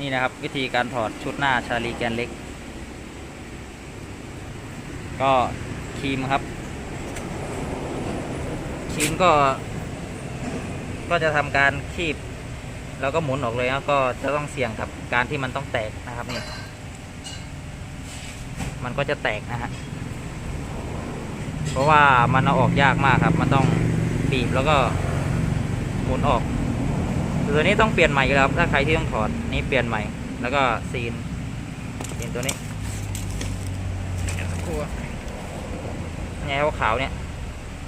นี่นะครับวิธีการถอดชุดหน้าชาลีแกนเล็ก ก็ครีมครับครีมก็ ก็จะทำการคีบ แล้วก็หมุนออกเลยแล้วก็จะต้องเสี่ยงกับการที่มันต้องแตกนะครับนี่มันก็จะแตกนะฮะเพราะว่ามันเอาออกยากมากครับ มันต้องบีบแล้วก็หมุนออก ตัวนี้ต้องเปลี่ยนใหม่แล้วครับถ้าใครที่ต้องถอดนี่เปลี่ยนใหม่ แล้วก็ซีนซีนตัวนี้เดี๋ยวสักครู่แนวขาวเนี่ย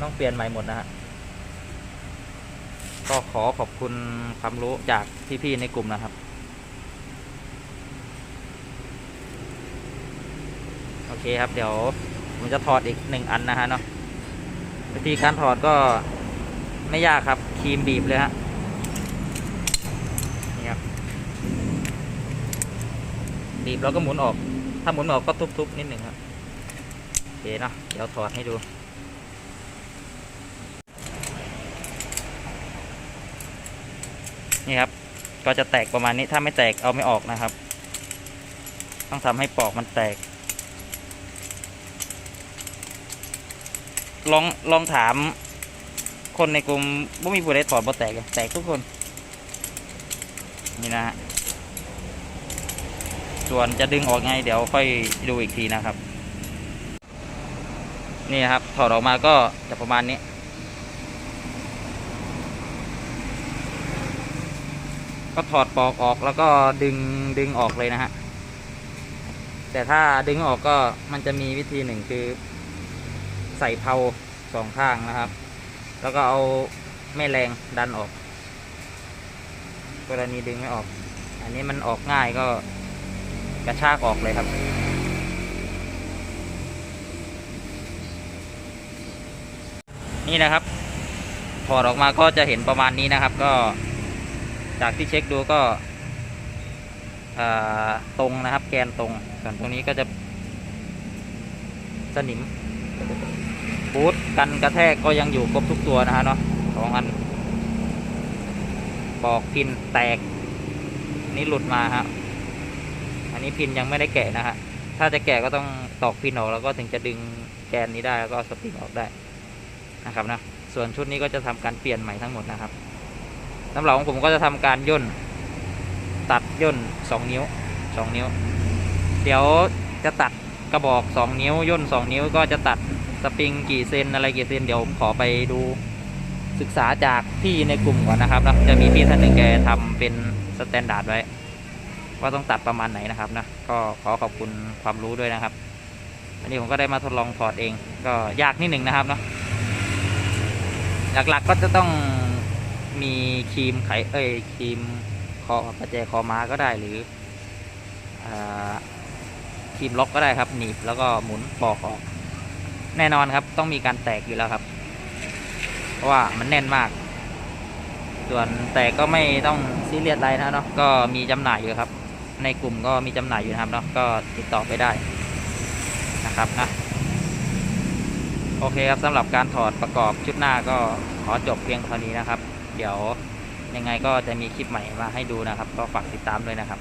ต้องเปลี่ยนใหม่หมดนะฮะก็ขอขอบคุณความรู้จากพี่ๆในกลุ่มนะครับ โอเคครับเดี๋ยวผมจะถอดอีกหนึ่งอันนะฮะเนาะวิธีการถอดก็ไม่ยากครับครีมบีบเลยฮะนี่ครับ บีบแล้วก็หมุนออก ถ้าหมุนออกก็ทุบๆนิดหนึ่งครับโอเคเนาะเดี๋ยวถอดให้ดูนี่ครับ ก็จะแตกประมาณนี้ถ้าไม่แตกเอาไม่ออกนะครับ ต้องทำให้ปอกมันแตก ลองลองถาม คนในกลุ่มว่มีผู้ใดถอดบ่แตกเลยแตกทุกคน นี่นะฮะ ส่วนจะดึงออกไงเดี๋ยวค่อยดูอีกทีนะครับ นี่ครับถอดออกมาก็จะประมาณนี้ ก็ถอดปลอกออกแล้วก็ดึงดึงออกเลยนะฮะแต่ถ้าดึงออกก็มันจะมีวิธีหนึ่งคือ ใส่เพาสองข้างนะครับ แล้วก็เอาแม่แรงดันออก กรณีดึงไม่ออก อันนี้มันออกง่ายก็ กระชากออกเลยครับ นี่นะครับถอดออกมาก็จะเห็นประมาณนี้นะครับ ก็จากที่เช็คดูก็ตรงนะครับ แกนตรงส่วนตรงนี้ก็จะ สนิมบูทกันกระแทกก็ยังอยู่ครบทุกตัวนะฮะเนาะสองอันปอกพินแตก นี่หลุดมาฮะอั นี้พินยังไม่ได้แกะนะฮะ ถ้าจะแกะก็ต้องตอกพินออกแล้วก็ถึงจะดึงแกนนี้ได้แล้วก็สปริงออกได้นะครับนะ ส่วนชุดนี้ก็จะทำการเปลี่ยนใหม่ทั้งหมดนะครับน้ำเหลาของผมก็จะทำการย่นตัดย่นสองนิ้วสองนิ้ว เดี๋ยวจะตัดกระบอกสองนิ้วย่นสองนิ้วก็จะตัดสปริงกี่เซนอะไรกี่เซนเดี๋ยวผมขอไปดูศึกษาจากพี่ในกลุ่มก่อนนะครับนะจะมีพี่ท่านหนึ่งแกทำเป็นสแตนดาร์ดไว้ ว่าต้องตัดประมาณไหนนะครับนะก็ขอขอบคุณความรู้ด้วยนะครับ อันนี้ผมก็ได้มาทดลองถอดเองก็ยากนิดหนึ่งนะครับเนาะหลักๆก็จะต้องมีครีมไขเอ้ยครีมคอประแจคอม้าก็ได้หรืออครีมล็อกก็ได้ครับหนีบแล้วก็หมุนปอกออก แน่นอนครับต้องมีการแตกอยู่แล้วครับ เพราะว่ามันแน่นมาก ส่วนแตกก็ไม่ต้องซีเรียสอะไรนะเนาะก็มีจำหน่ายอยู่ครับ ในกลุ่มก็มีจำหน่ายอยู่นะครับเนาะก็ติดต่อไปได้นะครับนะโอเคครับสำหรับการถอดประกอบชุดหน้าก็ขอจบเพียงเท่านี้นะครับ เดี๋ยวยังไงก็จะมีคลิปใหม่มาให้ดูนะครับ ก็ฝากติดตามด้วยนะครับ